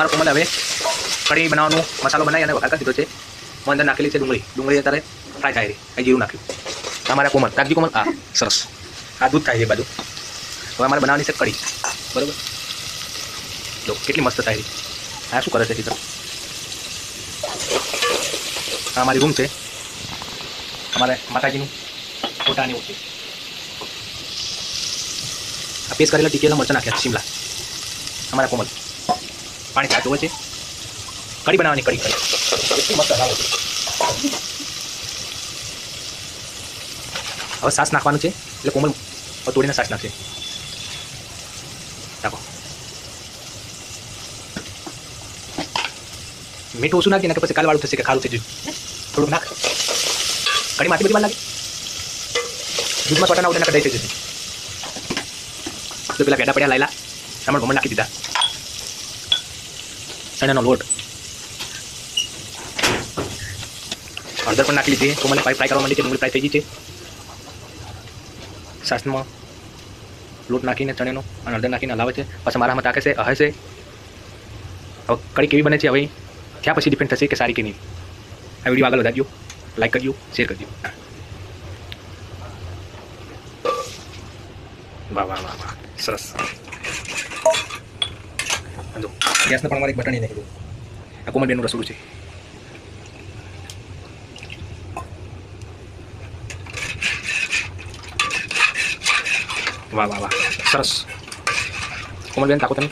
અમારા કોમલ હવે કઢી બનાવવાનું મસાલો બનાવી અને વઘાર કરી દીધો છે. હું અંદર નાખેલી છે ડુંગળી. ડુંગળી અત્યારે ફ્રાય થાય અહીં જીરું નાખ્યું. અમારા કોમલ. કાગજી કોમલ. હા, સરસ. આ દૂધ થાય છે બાજુ. હવે અમારે બનાવવાની છે કઢી. બરાબર? જો, કેટલી મસ્ત થાય આ શું કરે છે ચિત્ર? આ અમારી રૂમ છે. અમારે માતાજીનું પોતાની ઓછી આ પેસ્ટ કરેલા ટીકેલા મરચાં નાખ્યા શિમલા. અમારા કોમલ. પાણી ચાલતું હોય છે? કઢી બનાવવાની કઢી. કઢી હવે સાસ નાખવાનું છે, એટલે કોમલ તોડીને સાસ નાખશે. નાખો. મીઠું ઓછું નાખીને કે પછી કાલવાળું થશે કે ખારું થઈ ગયું થોડુંક નાખ. કઢી માટી બધી વાર લાગે દૂધમાં સોટા ના દઈ થઈ જશે. તો પેલા પેડા પડ્યા લાયલા. સામાન ભમણ નાખી દીધા. ચણાનો લોટ. હળદર પણ નાખી લીધી. તો મને ફ્રાય કરવા માંડી છે ડુંગળી ફ્રાય થઈ ગઈ છે. સાસમાં લોટ નાખીને, ચણેનો અને હળદર નાખીને હલાવે છે. પછી મારા હાથમાં રાખે છે. હશે હવે કડી કેવી બને છે હવે? ત્યાં પછી ડિપેન્ડ થશે કે સારી કે નહીં? આ વીડિયો આગળ વધારજો. લાઈક કરજો શેર કરજો. વાહ વાહ વાહ વાહ. સરસ. જો ગેસને પણ અમારે એક બટન નાખી દઉં આ કોમલબેનનું રસોડું છે વાહ વાહ વાહ સરસ કોમલબેન તાકો તમે